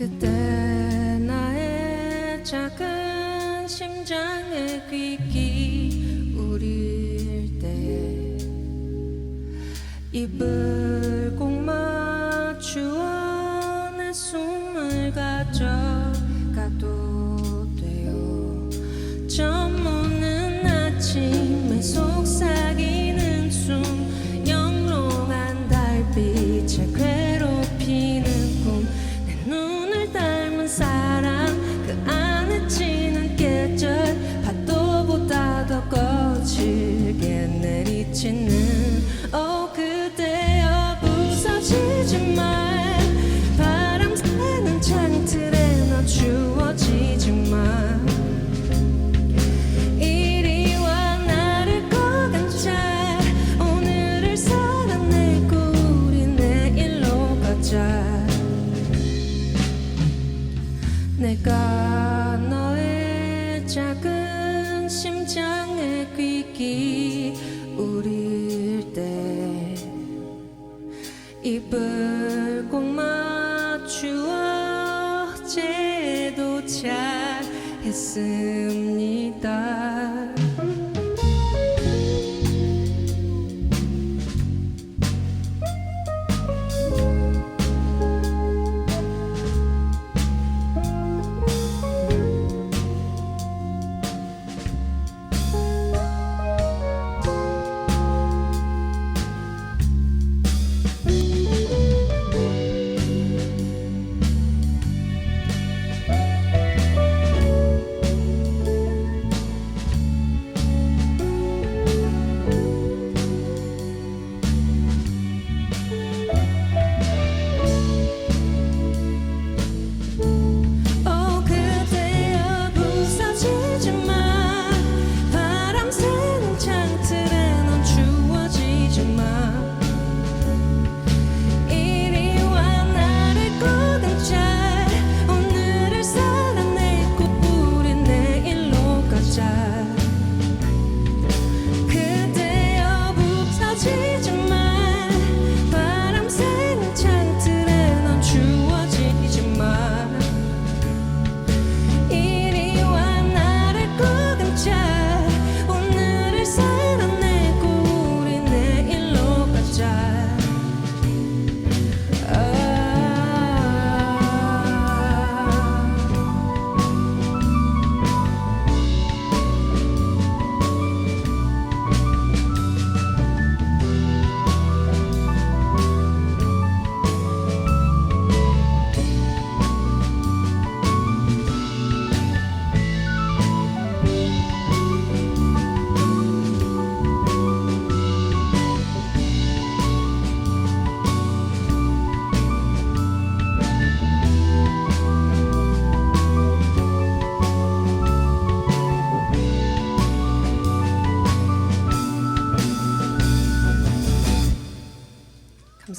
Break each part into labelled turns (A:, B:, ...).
A: 그때 나의 작은 심장에 귀 기울일 때 입을 꼭 맞추어 내 숨을 가져가도 비치는 오 어, 그대여 부서지지 말. 바람 새는 창틀에 너 주워지지 마. 이리와 나를 꼭 안자. 오늘을 살아내고 우리 내일로 가자. 내가 너의 작은 심장의 귀기. 우릴 때 입을 꼭 맞추어 제도 잘 했습니다.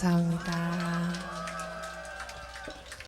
A: 감사합니다.